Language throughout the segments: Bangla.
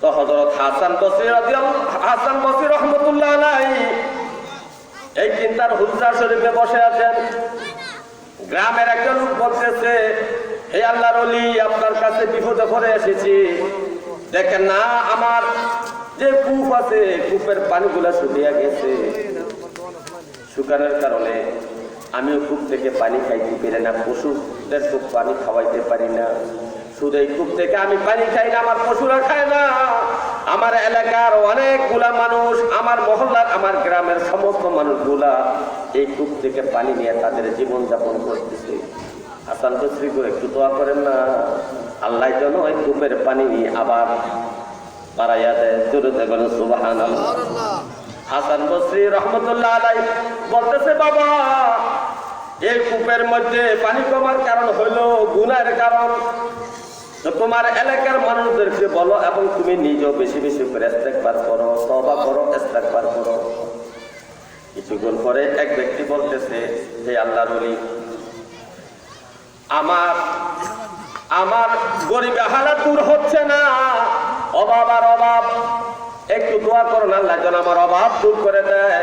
তো হজরত হাসান বসির হাসান বসির রহমতুল্লাহ আলাই এই চিন্তার হুজরা শরীফে বসে আছেন। গ্রামের একটা লোক বলতেছে, হে আল্লাহর অলি আপনার কাছে বিপদে পড়ে এসেছি। দেখেন না, আমার যে কূপ আছে, কূপের পানিগুলো শুকিয়ে গেছে। শুকানোর কারণে আমিও কূপ থেকে পানি খাইতে পারি না, পশুদের কূপ পানি খাওয়াইতে পারি না। শুধু এই কূপ থেকে আমি পানি খাই না আমার পশুরা খায় না। আমার এলাকার অনেকগুলা মানুষ আমার মহল্লার আমার গ্রামের সমস্ত মানুষগুলা এই কূপ থেকে পানি নিয়ে তাদের জীবন যাপন করতেছে। হাসান বসরি করে একটু দোয়া করেন না। আল্লাহ যেন ওই কূপের পানি নিয়ে আবার বাড়াইয়া দেয়। জোরে দেবেন সুবাহান হাসান বসরি রহমতুল্লাহ আলাই বলতেছে বাবা এই কূপের মধ্যে পানি কমার কারণ হইল গুনার কারণ। তোমার এলাকার মানুষদেরকে বলো এবং তুমি নিজেও বেশি বেশি করে ইস্তেগফার করো, তওবা করো, ইস্তেগফার করো। কিছুক্ষণ পরে এক ব্যক্তি বলতেছে, হে আল্লাহর ওলি, আমার আমার গরিবে হালাত দূর হচ্ছে না। অভাব আর অভাব, একটু দোয়া করুন আল্লাহ যেন আমার অভাব দূর করে দেয়।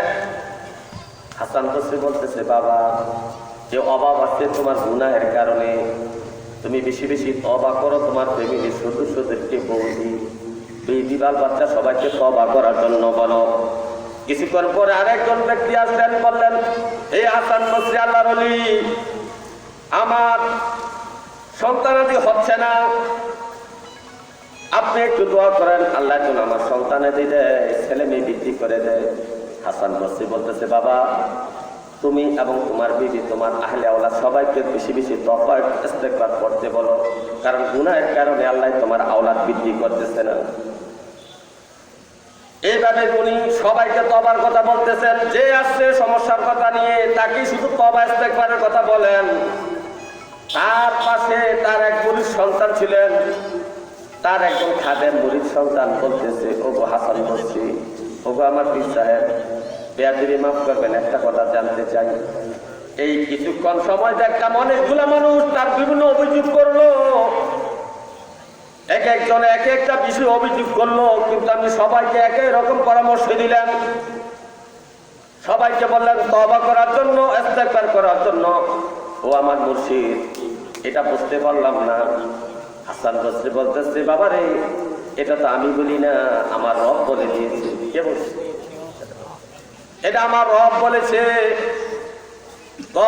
হাসান বলতেছে, বাবা যে অভাব আছে তোমার গুনাহের কারণে। তুমি বেশি বেশি তবা করো, তোমার ফ্যামিলির সদস্যদেরকে বৌদি বেদি বাল বাচ্চা সবাইকে তবা করার জন্য বলো। কিছুক্ষণ পরে আরেকজন ব্যক্তি আসলেন, বললেন এই হাসান বসরি আল্লাহর অলি আমার সন্তানাদি হচ্ছে না। আপনি একটু দোয়া করেন, আল্লাহ যেন আমার সন্তানাদি দেয়, ছেলে মেয়ে বৃদ্ধি করে দেয়। হাসান বসরি বলতেছে, বাবা তুমি এবং তোমার বিবি, তোমার আহলে আওলা সবাইকে বেশি বেশি তফা ইস্তেকবার করতে বলো। কারণ গুনাহের কারণে আল্লাহ তোমার আওলাদ বৃদ্ধি করতেছে না। এইভাবে উনি সবাইকে তবার কথা বলতেছেন, যে আসছে সমস্যার কথা নিয়ে, তাকে শুধু তবা, ইস্তেকবারের কথা বলেন। তার পাশে তার এক মুরিদ সন্তান ছিলেন। তার একজন খাদের মুরিদ সন্তান বলতেছে ও গো হাসান বলছি ও গো আমার পীর সাহেব, বেয়াদিবি মাফ করবেন, একটা কথা জানতে এই কিছুক্ষণ সময় দেখলাম অনেকগুলা মানুষ তার বিভিন্ন অভিযোগ করল। এক একজন এক একটা বিষয় অভিযোগ করল, কিন্তু আমি সবাইকে একই রকম পরামর্শ দিলাম। সবাইকে বললেন তবা করার জন্য, ইস্তেগফার করার জন্য। ও আমার মুর্শিদ, এটা বুঝতে পারলাম না। হাসান বসরি বলতেছে বাবা রে এটা তো আমি বলি না, আমার রব বলে দিয়েছে। কে বলছে? এটা আমার রব বলেছে। তো